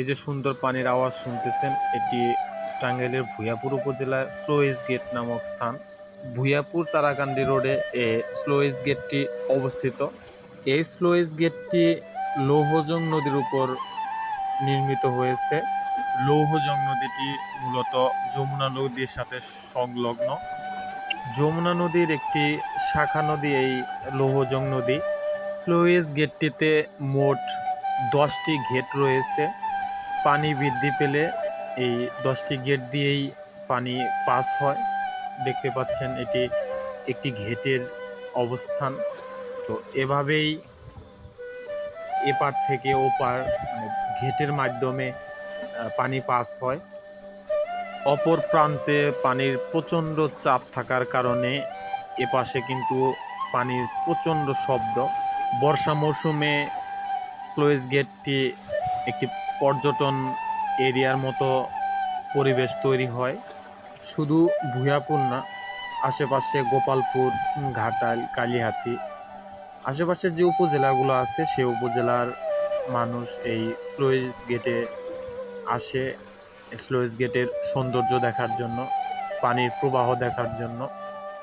এই যে সুন্দর পানির আওয়াজ শুনতেছেন, এটি টাঙ্গাইলের ভুয়াপুর উপজেলার স্লোইস গেট নামক স্থান। ভুয়াপুর তারাকান্দি রোডে এ স্লোইস গেটটি অবস্থিত। এই স্লোইস গেটটি লৌহজং নদীর উপর নির্মিত হয়েছে। লৌহজং নদীটি মূলত যমুনা নদীর সাথে সংলগ্ন। যমুনা নদীর একটি শাখা নদী, এই লৌহজং নদী। স্লোয়েজ গেটটিতে মোট দশটি গেট রয়েছে। পানি বৃদ্ধি পেলে এই দশটি গেট দিয়েই পানি পাস হয়। দেখতে পাচ্ছেন এটি একটি ঘেটের অবস্থান। তো এভাবেই এপার থেকে ওপার মানে ঘেটের মাধ্যমে পানি পাস হয়। অপর প্রান্তে পানির প্রচণ্ড চাপ থাকার কারণে এপাশে কিন্তু পানির প্রচণ্ড শব্দ। বর্ষা মৌসুমে স্লোয়েজ গেটটি একটি পর্যটন এরিয়ার মতো পরিবেশ তৈরি হয়। শুধু ভুয়াপুর না, আশেপাশে গোপালপুর, ঘাটাল, কালিহাতি, আশেপাশের যে উপজেলাগুলো আছে, সে উপজেলার মানুষ এই স্লোয়েজ গেটে আসে। স্লোয়েজ গেটের সৌন্দর্য দেখার জন্য, পানির প্রবাহ দেখার জন্য।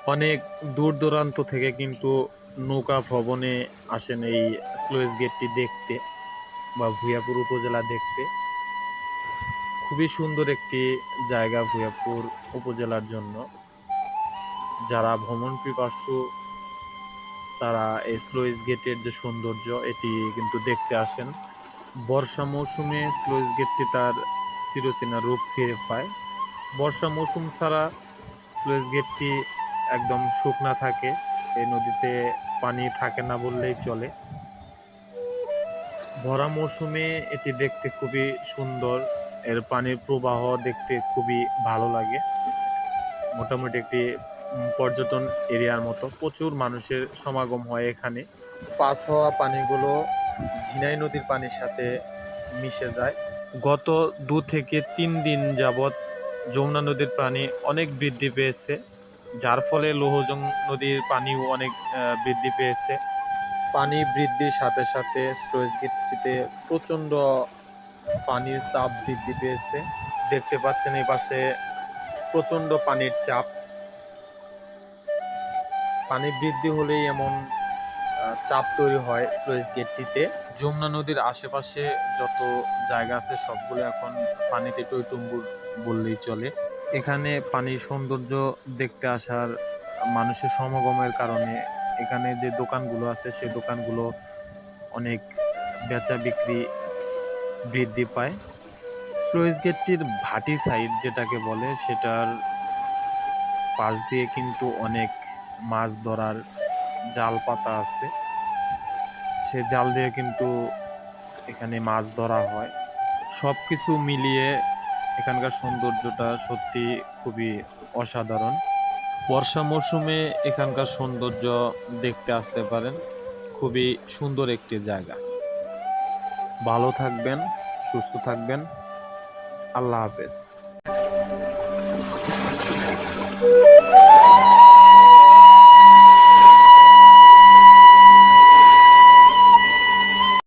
অনেক দূর দূরান্ত থেকে কিন্তু নৌকা ভ্রমণে আসেন এই স্লোয়েজ গেটটি দেখতে। বা ভুয়াপুর উপজেলা দেখতে। খুবই সুন্দর একটি জায়গা ভুয়াপুর উপজেলার জন্য। যারা ভ্রমণ পিপাসু, তারা এই স্লোয়েজ গেটের যে সৌন্দর্য, এটি কিন্তু দেখতে আসেন। বর্ষা মৌসুমে স্লোইস গেটটি তার চিরচেনা রূপ ফিরে পায়। বর্ষা মৌসুম ছাড়া স্লোয়েজ গেটটি একদম শুকনা থাকে। এই নদীতে পানি থাকে না বললেই চলে। ভরা মৌসুমে এটি দেখতে খুবই সুন্দর। এর পানির প্রবাহ দেখতে খুবই ভালো লাগে। মোটামুটি একটি পর্যটন এরিয়ার মতো। প্রচুর মানুষের সমাগম হয় এখানে। পাস হওয়া পানিগুলো ঝিনাই নদীর পানির সাথে মিশে যায়। গত দু থেকে তিন দিন যাবৎ যমুনা নদীর পানি অনেক বৃদ্ধি পেয়েছে, যার ফলে লৌহজং নদীর পানিও অনেক বৃদ্ধি পেয়েছে। পানি বৃদ্ধির সাথে সাথে স্টোরেজ গেটটিতে প্রচণ্ড পানির চাপ বৃদ্ধি পেয়েছে। দেখতে পাচ্ছেন এই পাশে প্রচণ্ড পানির চাপ। পানি বৃদ্ধি হলেই এমন চাপ তৈরি হয় স্লোয়েজ গেটটিতে। যমুনা নদীর আশেপাশে যত জায়গা আছে সবগুলো এখন পানিতে টইটুম্বুর বললেই চলে। এখানে পানির সৌন্দর্য দেখতে আসার মানুষের সমাগমের কারণে এখানে যে দোকানগুলো আছে সেই দোকানগুলো অনেক বেচা বিক্রি বৃদ্ধি পায়। স্লোয়েজ গেটটির ভাটি সাইড যেটাকে বলে, সেটার পাশ দিয়ে কিন্তু অনেক মাছ ধরার জাল পাতা আছে। সে জাল দিয়ে কিন্তু এখানে মাছ ধরা হয়। সব কিছু মিলিয়ে এখানকার সৌন্দর্যটা সত্যি খুবই অসাধারণ। বর্ষা মৌসুমে এখানকার সৌন্দর্য দেখতে আসতে পারেন। খুবই সুন্দর একটি জায়গা। ভালো থাকবেন, সুস্থ থাকবেন। আল্লাহ হাফেজ।